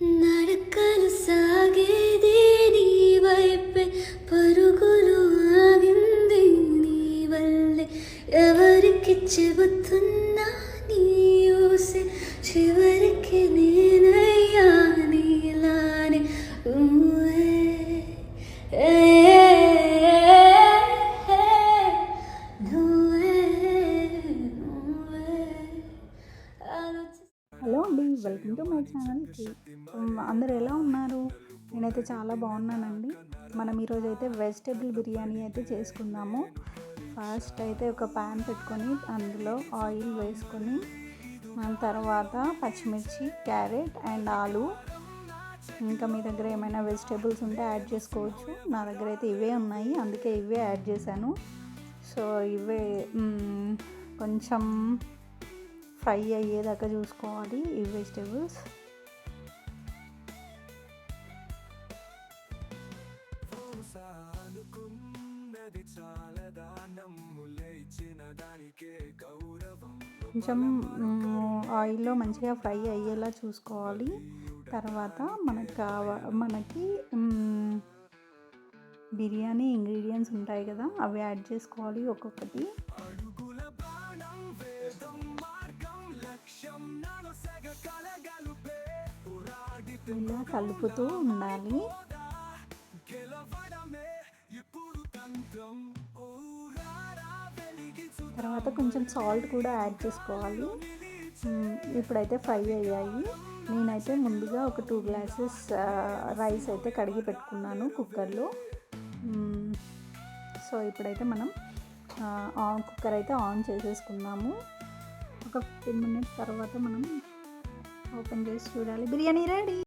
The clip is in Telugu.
నడకలు సాగేది నీ వైపే పరుగులు ఆగింది నీ వల్లే ఎవరికి చెబుతున్నా అండి వెల్కమ్ టు మై ఛానల్కి అందరు ఎలా ఉన్నారు? నేనైతే చాలా బాగున్నానండి. మనం ఈరోజు అయితే వెజిటేబుల్ బిర్యానీ అయితే చేసుకుందాము. ఫస్ట్ అయితే ఒక ప్యాన్ పెట్టుకొని అందులో ఆయిల్ వేసుకొని తర్వాత పచ్చిమిర్చి క్యారెట్ అండ్ ఆలు. ఇంకా మీ దగ్గర ఏమైనా వెజిటేబుల్స్ ఉంటే యాడ్ చేసుకోవచ్చు. నా దగ్గర అయితే ఇవే ఉన్నాయి. అందుకే ఇవే యాడ్ చేశాను. సో ఇవే um, కొంచెం ఫ్రై అయ్యేదాకా చూసుకోవాలి ఈ వెజిటేబుల్స్. కొంచెం ఆయిల్లో మంచిగా ఫ్రై అయ్యేలా చూసుకోవాలి. తర్వాత మనకు కావ మనకి బిర్యానీ ఇంగ్రీడియంట్స్ ఉంటాయి కదా అవి యాడ్ చేసుకోవాలి ఒక్కొక్కటి. ఇలా కలుపుతూ ఉండాలి. తర్వాత కొంచెం సాల్ట్ కూడా యాడ్ చేసుకోవాలి. ఇప్పుడైతే ఫ్రై అయ్యాయి. నేనైతే ముందుగా ఒక టూ గ్లాసెస్ రైస్ అయితే కడిగి పెట్టుకున్నాను కుక్కర్లో సో ఇప్పుడైతే మనం ఆన్ కుక్కర్ అయితే ఆన్ చేసేసుకున్నాము ఒక ఫిఫ్టీన్ మినిట్స్ తర్వాత మనం ఓపెన్ చేసి చూడాలి. బిర్యానీ రెడీ